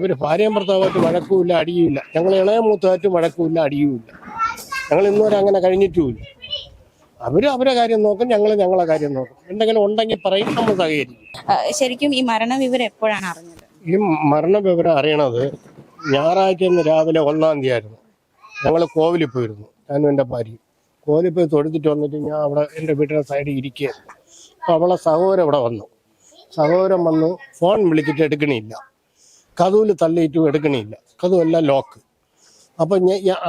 ഇവർ ഭാര്യയും ഭർത്താവായിട്ട് വഴക്കുമില്ല അടിയുമില്ല. ഞങ്ങൾ ഇളയ മൂത്തമായിട്ട് വഴക്കുമില്ല അടിയുമില്ല. ഞങ്ങൾ ഇന്നുവരെ അങ്ങനെ കഴിഞ്ഞിട്ടുമില്ല. അവർ അവരെ കാര്യം നോക്കും ഞങ്ങൾ ഞങ്ങളെ കാര്യം നോക്കും. എന്തെങ്കിലും ഉണ്ടെങ്കിൽ പറയും നമ്മൾ സഹകരിക്കും. ശരിക്കും ഈ മരണവിവരം എപ്പോഴാണ് അറിഞ്ഞത്? ഈ മരണ വിവരം അറിയണത് ഞായറാഴ്ച ഇന്ന് രാവിലെ ഒന്നാം തീയതി ആയിരുന്നു ഞങ്ങൾ കോവിലിൽ പോയിരുന്നു ഞാനും എന്റെ ഭാര്യയും. കോവിലിൽ പോയി തൊഴുത്തിട്ട് വന്നിട്ട് ഞാൻ അവിടെ എന്റെ വീട്ടിലെ സൈഡിൽ ഇരിക്കുകയായിരുന്നു. അപ്പോൾ അവളെ സഹോദരം ഇവിടെ വന്നു. സഹോദരം വന്നു ഫോൺ വിളിച്ചിട്ട് എടുക്കണില്ല. കഥവിൽ തള്ളിയിട്ടും എടുക്കണില്ല. കഥവെല്ലാം ലോക്ക് അപ്പം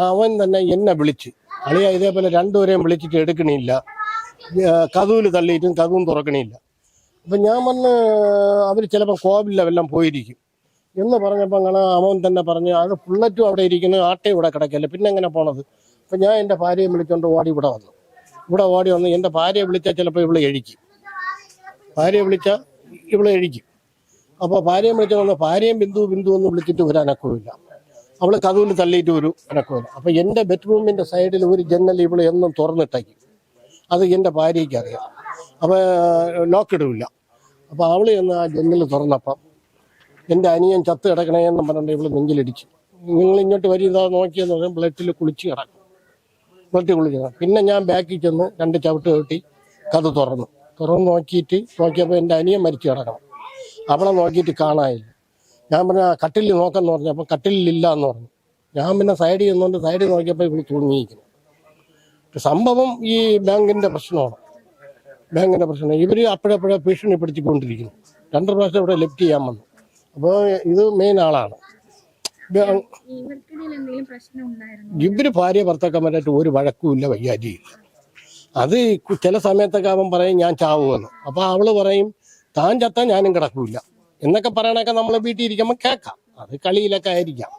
അവൻ തന്നെ എന്നെ വിളിച്ച്. അളിയ ഇതേപോലെ രണ്ടുപേരെയും വിളിച്ചിട്ട് എടുക്കണില്ല. കഥവിൽ തള്ളിയിട്ടും കഥവും തുറക്കണില്ല. അപ്പം ഞാൻ വന്ന് അവർ ചിലപ്പോൾ കോവിലിൽ വല്ലതും പോയിരിക്കും. എന്ന് പറഞ്ഞപ്പോൾ അങ്ങനെ അവൻ തന്നെ പറഞ്ഞു അത് ബുള്ളറ്റും അവിടെ ഇരിക്കുന്നു ആട്ടയും ഇവിടെ കിടക്കല്ലേ പിന്നെ എങ്ങനെ പോണത്? അപ്പം ഞാൻ എന്റെ ഭാര്യയെ വിളിച്ചുകൊണ്ട് ഓടി ഇവിടെ വന്നു. ഇവിടെ ഓടി വന്ന് എന്റെ ഭാര്യയെ വിളിച്ചാൽ ചിലപ്പോൾ ഇവിടെ എഴിക്കും ഭാര്യയെ വിളിച്ചാൽ ഇവിടെ കഴിക്കും അപ്പോൾ ഭാര്യയെ വിളിച്ചു വന്ന് ഭാര്യയും ബിന്ദു ബിന്ദു എന്ന് വിളിച്ചിട്ട് ഒരു അനക്കവുമില്ല. അവൾ കഥവിൽ തള്ളിയിട്ട് ഒരു അനക്കവുമില്ല. അപ്പം എന്റെ ബെഡ്റൂമിന്റെ സൈഡിൽ ഒരു ജനൽ ഇവൾ എന്നും തുറന്നിട്ടേക്കും. അത് എന്റെ ഭാര്യയ്ക്ക് അറിയാം. അപ്പോൾ ലോക്കിടില്ല അപ്പോൾ അവൾ എന്ന് ആ ജന്നൽ തുറന്നപ്പം എന്റെ അനിയൻ ചത്ത് കിടക്കണേ എന്ന് പറഞ്ഞിട്ട് ഇവൾ നെഞ്ചിലിടിച്ചു. നിങ്ങൾ ഇങ്ങോട്ട് വരി ഇതാ നോക്കിയെന്ന് പറഞ്ഞാൽ ബ്ലഡിൽ കുളിച്ച് കിടക്കും. ബ്ലഡിൽ കുളിച്ച് കിടക്കും. പിന്നെ ഞാൻ ബാക്കിൽ ചെന്ന് രണ്ട് ചവിട്ട് കെട്ടി കഥ തുറന്നു. തുറന്ന് നോക്കിയിട്ട് നോക്കിയപ്പോൾ എന്റെ അനിയൻ മരിച്ചു കിടക്കണം. അവളെ നോക്കിയിട്ട് കാണാനില്ല. ഞാൻ പറഞ്ഞ കട്ടിലിൽ നോക്കാന്ന് അപ്പം കട്ടിലില്ല എന്ന് പറഞ്ഞു. ഞാൻ പിന്നെ സൈഡിൽ നിന്നുകൊണ്ട് സൈഡിൽ നോക്കിയപ്പോൾ ഇവൾ തൂങ്ങിയിരിക്കുന്നു. സംഭവം ഈ ബാങ്കിന്റെ പ്രശ്നമാണ്. ബാങ്കിന്റെ പ്രശ്നം. ഇവർ അപ്പോഴപ്പോഴേ ഭീഷണിപ്പെടുത്തിക്കൊണ്ടിരിക്കുന്നു രണ്ട് പ്രാവശ്യം ഇവിടെ ലെഫ്റ്റ് ചെയ്യാൻ വന്നു. അപ്പോൾ ഇത് മെയിൻ ആളാണ്. ഇവർ ഭാര്യ ഭർത്താക്കന്മാരായിട്ട് ഒരു വഴക്കുമില്ല വയ്യാജിയില്ല അത് ചില സമയത്തൊക്കെ അവൻ പറയും ഞാൻ ചാവുമെന്ന്. അപ്പൊ അവൾ പറയും താൻ ചത്താൻ ഞാനും കിടക്കൂല. എന്നൊക്കെ പറയണൊക്കെ നമ്മൾ വീട്ടിൽ ഇരിക്കുമ്പോൾ കേൾക്കാം. അത് കളിയിലൊക്കെ ആയിരിക്കാം.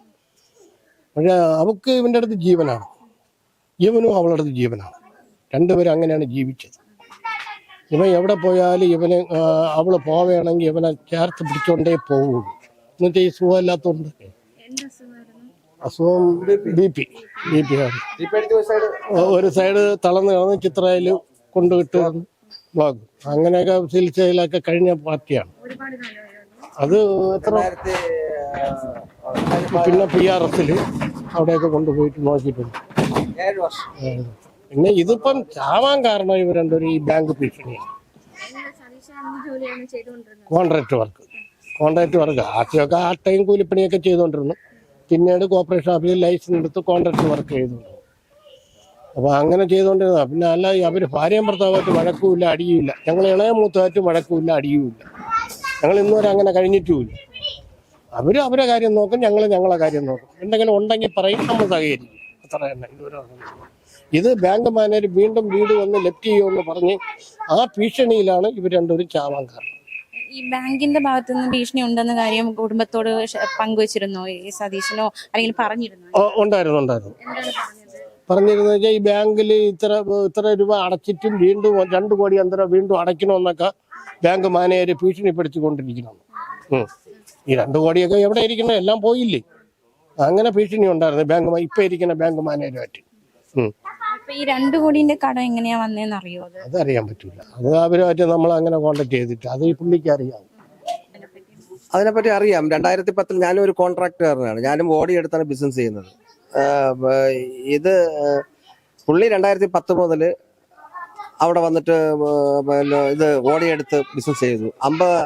പക്ഷെ അവക്ക് ഇവന്റെ അടുത്ത് ജീവനാണ്. ഇവനും അവളുടെ അടുത്ത് ജീവനാണ്. രണ്ടുപേരും അങ്ങനെയാണ് ജീവിച്ചത്. ഇവൻ എവിടെ പോയാലും ഇവന് അവൾ അവൾ പോവുകയാണെങ്കിൽ ഇവനെ ചേർത്ത് പിടിച്ചോണ്ടേ പോവുള്ളൂ. എന്നിട്ട് ഈ സുഖമില്ലാത്തതുകൊണ്ട് അസുഖം ബി പി. ബി പി ആണ്. ഒരു സൈഡ് തളർന്ന് കിടന്ന് ചിത്രയിൽ കൊണ്ടുവിട്ട് വാങ്ങും. അങ്ങനെയൊക്കെ ചികിത്സയിലൊക്കെ കഴിഞ്ഞ പാർട്ടിയാണ്. അത് എത്ര പിന്നെ പി ആർ എസിൽ അവിടെയൊക്കെ കൊണ്ടുപോയിട്ട് നോക്കിയിട്ടുണ്ട്. പിന്നെ ഇതിപ്പം ചാവാൻ കാരണം ഇവർ രണ്ടൊരു ഈ ബാങ്ക് ഭീഷണിയാണ്. Contract work. Contract work. ആദ്യമൊക്കെ ആ ടൈം കൂലിപ്പണിയൊക്കെ ചെയ്തുകൊണ്ടിരുന്നു പിന്നീട് കോർപ്പറേഷൻ ഓഫീസിൽ ലൈസൻസ് എടുത്ത് കോൺട്രാക്ട് വർക്ക് ചെയ്തുകൊണ്ടിരുന്നു അപ്പോൾ അങ്ങനെ ചെയ്തുകൊണ്ടിരുന്ന പിന്നെ അല്ല അവർ ഭാര്യയും ഭർത്താവായിട്ട് വഴക്കുമില്ല അടിയുമില്ല. ഞങ്ങൾ ഇളയ മൂത്തമായിട്ട് വഴക്കുമില്ല അടിയുമില്ല. ഞങ്ങൾ ഇന്നുവരെ അങ്ങനെ കഴിഞ്ഞിട്ടുമില്ല. അവർ അവരെ കാര്യം നോക്കും ഞങ്ങൾ ഞങ്ങളെ കാര്യം നോക്കും. എന്തെങ്കിലും ഉണ്ടെങ്കിൽ പറയും നമ്മൾ സഹകരിക്കും. അത്ര തന്നെ. ഇതുവരെ ഇത് ബാങ്ക് മാനേജർ വീണ്ടും വീട് വന്ന് ലെഫ്റ്റ് ചെയ്യുമെന്ന് പറഞ്ഞ് ആ ഭീഷണിയിലാണ് ഇവർ രണ്ടുപേരും ചാവാൻ കാരണം. ഈ ബാങ്കിന്റെ ഭാഗത്തു നിന്ന് ഭീഷണി ഉണ്ടെന്ന കാര്യം കുടുംബത്തോട് പങ്കുവച്ചിരുന്നോ? ഈ സതീശനോ? അല്ലെങ്കിൽ പറഞ്ഞിരുന്നോ? ഉണ്ടായിരുന്നു ഉണ്ടായിരുന്നു. പറഞ്ഞിരുന്നത് വെച്ചാൽ ഈ ബാങ്കിൽ ഇത്ര ഇത്ര രൂപ അടച്ചിട്ടും വീണ്ടും രണ്ട് കോടി അന്തരം വീണ്ടും അടയ്ക്കണമെന്നൊക്കെ ബാങ്ക് മാനേജർ ഭീഷണിപ്പെടുത്തിക്കൊണ്ടിരിക്കണം. ഈ രണ്ട് കോടിയൊക്കെ എവിടെ ഇരിക്കണം? എല്ലാം പോയില്ലേ? അങ്ങനെ ഭീഷണി ഉണ്ടായിരുന്നു ബാങ്ക് ഇപ്പൊ ഇരിക്കുന്ന ബാങ്ക് മാനേജരുമായിട്ട്. ഈ രണ്ടു കോടിന്റെ കടം എങ്ങനെയാ വന്നേന്ന് അറിയോ അത്? അതറിയാൻ പറ്റൂല. അത് അവരുമായിട്ട് നമ്മൾ അങ്ങനെ കോണ്ടാക്ട് ചെയ്തിട്ട് അത് ഈ പുള്ളിക്ക് അറിയാം. അതിനെപ്പറ്റി അറിയാം. രണ്ടായിരത്തി പത്തിൽ ഞാനും ഒരു കോൺട്രാക്ടറാണ് ഞാനും ഓടിയെടുത്താണ് ബിസിനസ് ചെയ്യുന്നത്. ഇത് പുള്ളി രണ്ടായിരത്തി പത്ത് മുതൽ അവിടെ വന്നിട്ട് ഇത് ഓടിയെടുത്ത് ബിസിനസ് ചെയ്തു. അമ്പത്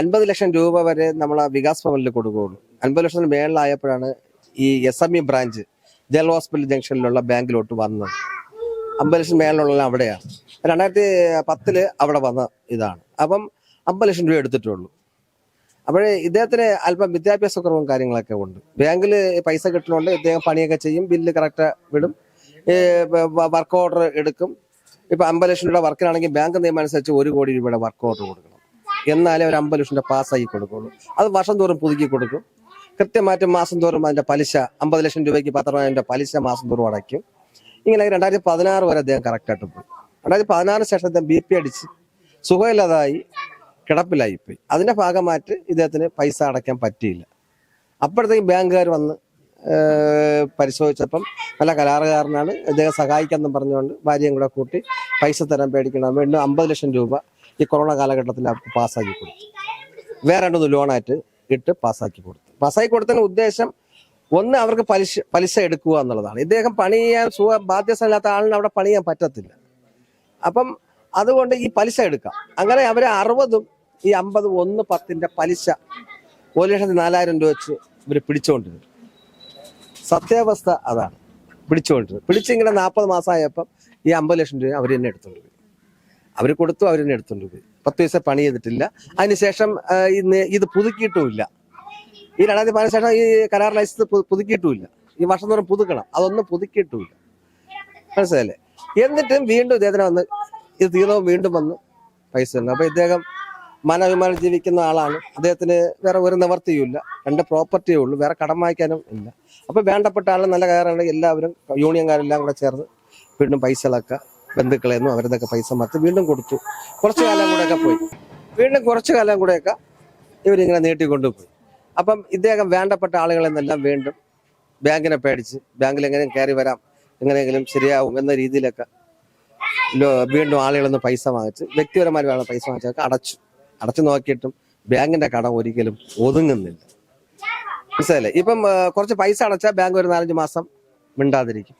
അൻപത് ലക്ഷം രൂപ വരെ നമ്മൾ ആ വികാസ് ഭവനിൽ കൊടുക്കുകയുള്ളൂ. അൻപത് ലക്ഷത്തിന് മേളിലായപ്പോഴാണ് ഈ എസ് എം ഇ ബ്രാഞ്ച് ജൽ ഹോസ്പിറ്റൽ ജംഗ്ഷനിലുള്ള ബാങ്കിലോട്ട് വന്നത്. അമ്പത് ലക്ഷം മേളിലുള്ള അവിടെയാണ്. രണ്ടായിരത്തി പത്തിൽ അവിടെ വന്ന ഇതാണ്. അപ്പം അമ്പത് ലക്ഷം രൂപ എടുത്തിട്ടുള്ളൂ. അപ്പോഴേ ഇദ്ദേഹത്തിന് അല്പം വിദ്യാഭ്യാസ കുറവും കാര്യങ്ങളൊക്കെ ഉണ്ട്. ബാങ്കിൽ പൈസ കിട്ടണോണ്ട് ഇദ്ദേഹം പണിയൊക്കെ ചെയ്യും ബില്ല് കറക്റ്റ് വിടും. വർക്ക് ഓർഡർ എടുക്കും. ഇപ്പൊ അമ്പത് ലക്ഷം രൂപയുടെ വർക്കിനാണെങ്കിൽ ബാങ്ക് നിയമം അനുസരിച്ച് ഒരു കോടി രൂപയുടെ വർക്ക് ഓർഡർ കൊടുക്കണം. എന്നാലേ ഒരു അമ്പത് ലക്ഷം രൂപ പാസ്സാക്കി കൊടുക്കുള്ളൂ. അത് വർഷം തോറും പുതുക്കി കൊടുക്കും. കൃത്യമായിട്ട് മാസം തോറും അതിന്റെ പലിശ അമ്പത് ലക്ഷം രൂപയ്ക്ക് പത്രമായതിന്റെ പലിശ മാസം തോറും അടയ്ക്കും. ഇങ്ങനെ രണ്ടായിരത്തി പതിനാറ് വരെ അദ്ദേഹം കറക്റ്റായിട്ട് പോയി. രണ്ടായിരത്തി പതിനാറിന് ശേഷം അദ്ദേഹം ബി പി അടിച്ച് സുഖമില്ലാതായി. കിടപ്പിലായി പോയി അതിന്റെ ഭാഗമായിട്ട് ഇദ്ദേഹത്തിന് പൈസ അടയ്ക്കാൻ പറ്റിയില്ല. അപ്പോഴത്തേക്കും ബാങ്കുകാർ വന്ന് പരിശോധിച്ചപ്പം നല്ല കരാറുകാരനാണ് ഇദ്ദേഹം സഹായിക്കാമെന്നും പറഞ്ഞുകൊണ്ട് ഭാര്യയും കൂടെ കൂട്ടി പൈസ തരാൻ പേടിക്കണം വീണ്ടും അമ്പത് ലക്ഷം രൂപ ഈ കൊറോണ കാലഘട്ടത്തിൽ പാസ്സാക്കി കൊടുത്തു. വേറെ രണ്ടൊന്ന് ലോണായിട്ട് ഇട്ട് പാസ്സാക്കി കൊടുത്തു. പാസ്സാക്കി കൊടുത്തതിന് ഉദ്ദേശം ഒന്ന് അവർക്ക് പലിശ പലിശ എടുക്കുക എന്നുള്ളതാണ്. ഇദ്ദേഹം പണി ചെയ്യാൻ സുഖ ബാധ്യസ്ഥമില്ലാത്ത ആളിന് അവിടെ പണി ചെയ്യാൻ പറ്റത്തില്ല. അപ്പം അതുകൊണ്ട് ഈ പലിശ എടുക്കാം. അങ്ങനെ അവർ അറുപതും ഈ അമ്പത് ഒന്ന് പത്തിന്റെ പലിശ ഒരു ലക്ഷത്തി നാലായിരം രൂപ വെച്ച് ഇവർ പിടിച്ചുകൊണ്ടിരുന്നു സത്യാവസ്ഥ അതാണ്. പിടിച്ചുകൊണ്ടിരുന്നത് പിടിച്ചിങ്ങനെ നാൽപ്പത് മാസമായപ്പം ഈ അമ്പത് ലക്ഷം രൂപ അവർ തന്നെ എടുത്തോണ്ട് പോയി. അവർ കൊടുത്തു അവർ തന്നെ എടുത്തോണ്ട് പോയി. പത്ത് ദിവസം പണി ചെയ്തിട്ടില്ല. അതിനുശേഷം ഇന്ന് ഇത് പുതുക്കിയിട്ടുമില്ല. ഈ രണ്ടായിരത്തി പതിനു ശേഷം ഈ കരാർ ലൈസൻസ് പുതുക്കിയിട്ടുമില്ല. ഈ വർഷം തോറും പുതുക്കണം. അതൊന്നും പുതുക്കിയിട്ടുമില്ല. മനസ്സിലല്ലേ എന്നിട്ടും വീണ്ടും ഇദ്ദേഹത്തിന് വന്ന് ഇത് തീർന്നവും വീണ്ടും വന്ന് പൈസ ഉണ്ട് അപ്പൊ ഇദ്ദേഹം മാനവിമാനം ജീവിക്കുന്ന ആളാണ്. അദ്ദേഹത്തിന് വേറെ ഒരു നിവർത്തിയുമില്ല. രണ്ട് പ്രോപ്പർട്ടിയേ ഉള്ളൂ. വേറെ കടം വാങ്ങിക്കാനും ഇല്ല. അപ്പോൾ വേണ്ടപ്പെട്ട ആളെ നല്ല കാര്യമാണ് എല്ലാവരും യൂണിയൻകാരെല്ലാം കൂടെ ചേർന്ന് വീണ്ടും പൈസകളൊക്കെ ബന്ധുക്കളെ നിന്നും അവരുടെയൊക്കെ പൈസ മറത്ത് വീണ്ടും കൊടുത്തു. കുറച്ചു കാലം കൂടെയൊക്കെ പോയി. വീണ്ടും കുറച്ചു കാലം കൂടെയൊക്കെ ഇവരിങ്ങനെ നീട്ടിക്കൊണ്ടുപോയി. അപ്പം ഇദ്ദേഹം വേണ്ടപ്പെട്ട ആളുകളെ നിന്നെല്ലാം വീണ്ടും ബാങ്കിനെ പേടിച്ച് ബാങ്കിൽ എങ്ങനെയും കയറി വരാം എങ്ങനെയെങ്കിലും ശരിയാവും എന്ന രീതിയിലൊക്കെ വീണ്ടും ആളുകളൊന്ന് പൈസ വാങ്ങിച്ച് വ്യക്തിപരമായി വേണം പൈസ വാങ്ങിച്ചൊക്കെ അടച്ചു. അടച്ചു നോക്കിയിട്ടും ബാങ്കിന്റെ കടം ഒരിക്കലും ഒതുങ്ങുന്നില്ല. മനസ്സിലല്ലേ ഇപ്പം കുറച്ച് പൈസ അടച്ചാൽ ബാങ്ക് ഒരു നാലഞ്ച് മാസം മിണ്ടാതിരിക്കും.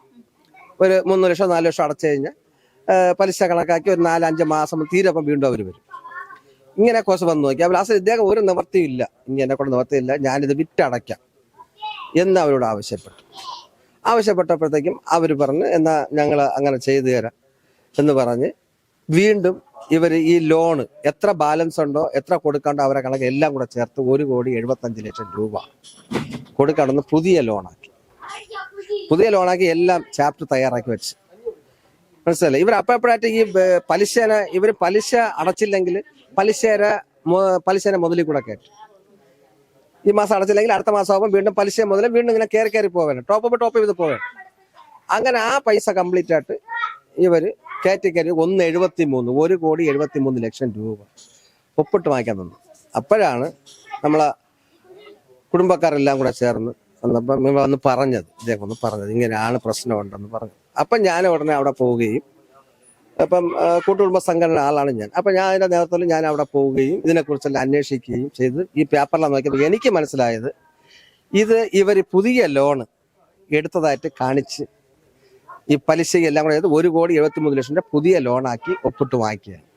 ഒരു മൂന്ന് ലക്ഷം നാല് ലക്ഷം അടച്ചു കഴിഞ്ഞാൽ പലിശ കണക്കാക്കി ഒരു നാലഞ്ച് മാസം തീരപ്പം വീണ്ടും അവർ വരും. ഇങ്ങനെ കുറച്ച് വന്ന് നോക്കി. അപ്പോൾ ലാസ്റ്റ് ഇദ്ദേഹം ഒരു നിവർത്തിയില്ല ഇനി എന്നെ കൊണ്ട് നിവർത്തിയില്ല. ഞാനിത് വിറ്റടയ്ക്കാം. എന്ന് അവരോട് ആവശ്യപ്പെട്ടു. ആവശ്യപ്പെട്ടപ്പോഴത്തേക്കും അവർ പറഞ്ഞ് എന്നാൽ ഞങ്ങൾ അങ്ങനെ ചെയ്തു തരാം എന്ന് പറഞ്ഞ് വീണ്ടും ഇവർ ഈ ലോണ് എത്ര ബാലൻസ് ഉണ്ടോ എത്ര കൊടുക്കണ്ടോ അവരെ കണക്ക് എല്ലാം കൂടെ ചേർത്ത് ഒരു കോടി എഴുപത്തഞ്ച് ലക്ഷം രൂപ കൊടുക്കണമെന്ന് പുതിയ ലോണാക്കി പുതിയ ലോണാക്കി എല്ലാം ചാപ്റ്റർ തയ്യാറാക്കി വെച്ച്. മനസ്സിലല്ലേ ഇവർ അപ്പോഴപ്പോഴായിട്ട് ഈ പലിശേന ഇവർ പലിശ അടച്ചില്ലെങ്കിൽ പലിശേര പലിശേന മുതലിൽ കൂടെ കയറ്റും. ഈ മാസം അടച്ചില്ലെങ്കിൽ അടുത്ത മാസം ആകുമ്പോൾ വീണ്ടും പലിശ മുതൽ വീണ്ടും ഇങ്ങനെ കയറി കയറി പോവാണ്. ടോപ്പ് ടോപ്പ് ചെയ്ത് പോവാണ്. അങ്ങനെ ആ പൈസ കംപ്ലീറ്റ് ആയിട്ട് ഇവർ കാറ്റഗറി ഒന്ന് എഴുപത്തി മൂന്ന് ഒരു കോടി എഴുപത്തി മൂന്ന് ലക്ഷം രൂപ ഒപ്പിട്ട് വാങ്ങിക്കാൻ തന്നു. അപ്പോഴാണ് നമ്മളെ കുടുംബക്കാരെല്ലാം കൂടെ ചേർന്ന് വന്നപ്പം ഇവൻ വന്ന് പറഞ്ഞത് ഇദ്ദേഹം ഒന്ന് പറഞ്ഞത് ഇങ്ങനെയാണ് പ്രശ്നമുണ്ടെന്ന് പറഞ്ഞു അപ്പം ഞാൻ ഉടനെ അവിടെ പോവുകയും അപ്പം കൂട്ടുകുടുംബ സംഘടന ആളാണ് ഞാൻ. അപ്പം ഞാൻ അതിന്റെ നേതൃത്വത്തിൽ ഞാൻ അവിടെ പോവുകയും ഇതിനെക്കുറിച്ചെല്ലാം അന്വേഷിക്കുകയും ചെയ്ത് ഈ പേപ്പറിലാണ് നോക്കിയപ്പോൾ എനിക്ക് മനസ്സിലായത് ഇത് ഇവർ പുതിയ ലോണ് എടുത്തതായിട്ട് കാണിച്ച് ഈ പലിശ എല്ലാം കൂടെ ഒരു കോടി എഴുപത്തി മൂന്ന് ലക്ഷം രൂപ പുതിയ ലോണാക്കി ഒപ്പിട്ട് വാങ്ങിക്കുകയാണ്.